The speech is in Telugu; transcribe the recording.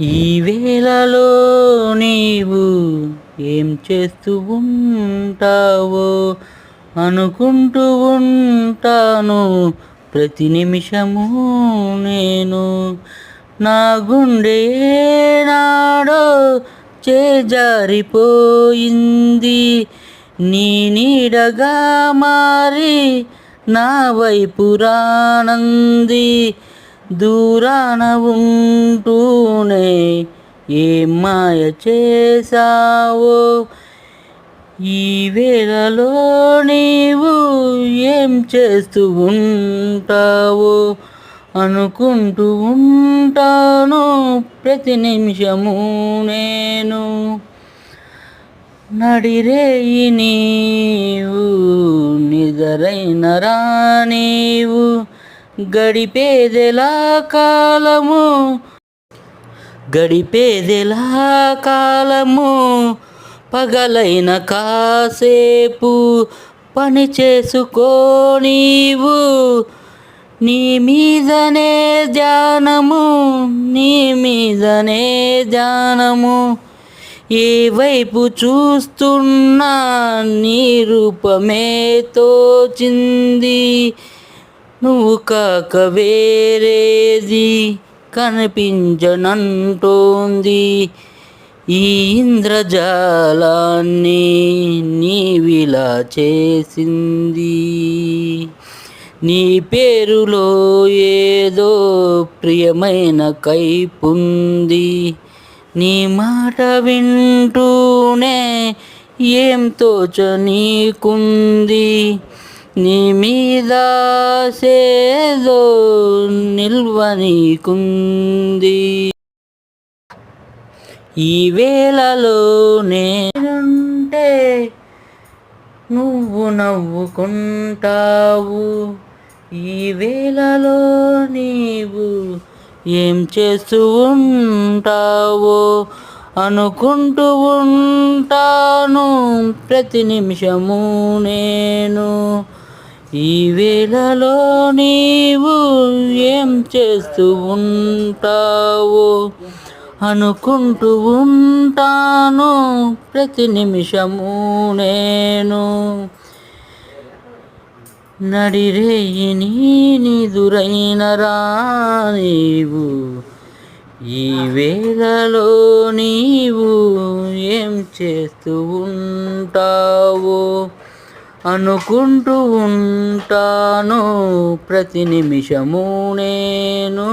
ఈ వేళలో నీవు ఏం చేస్తూ ఉంటావో అనుకుంటూ ఉంటాను. ప్రతి నిమిషము నేను నా గుండె నాడో చేజారిపోయింది. నీ నీడగా మారి నా వైపు రానంది. దూరాన ఉంటూనే ఏ మాయ చేశావో? ఈ వేళలో నీవు ఏం చేస్తూ ఉంటావో? అనుకుంటూ ఉంటాను ప్రతి నిమిషము నేను. నడిరేయి నీవు నిదరైన రా నీవు గడిపేదెలా కాలము? గడిపేదెలా కాలము? పగలైన కాసేపు పని చేసుకో నీవు. నీ మీదనే ధ్యానము నీ మీదనే ధ్యానము. ఏ వైపు చూస్తున్నా నీ రూపమే తోచింది. నువ్వు కాక వేరేది కనిపించనంటోంది. ఈ ఇంద్రజాలాన్ని నీవిలా చేసింది. నీ పేరులో ఏదో ప్రియమైన కైపుంది. నీ మాట వింటూనే ఏం తోచ నీకుంది. నీ మీద నిల్వ నీకుంది. ఈ వేళలో నేనుంటే నువ్వు నవ్వుకుంటావు. ఈ వేళలో నీవు ఏం చేస్తూ ఉంటావో అనుకుంటూ ఉంటాను. ప్రతి నిమిషము నేను ఈ వేళలో నీవు ఏం చేస్తూ ఉంటావో? అనుకుంటూ ఉంటాను ప్రతి నిమిషము నేను. నడిరేయిని నీదురైన రా నీవు ఈ వేళలో నీవు ఏం చేస్తూ ఉంటావో? అనుకుంటూ ఉంటాను ప్రతి నిమిషము నేను.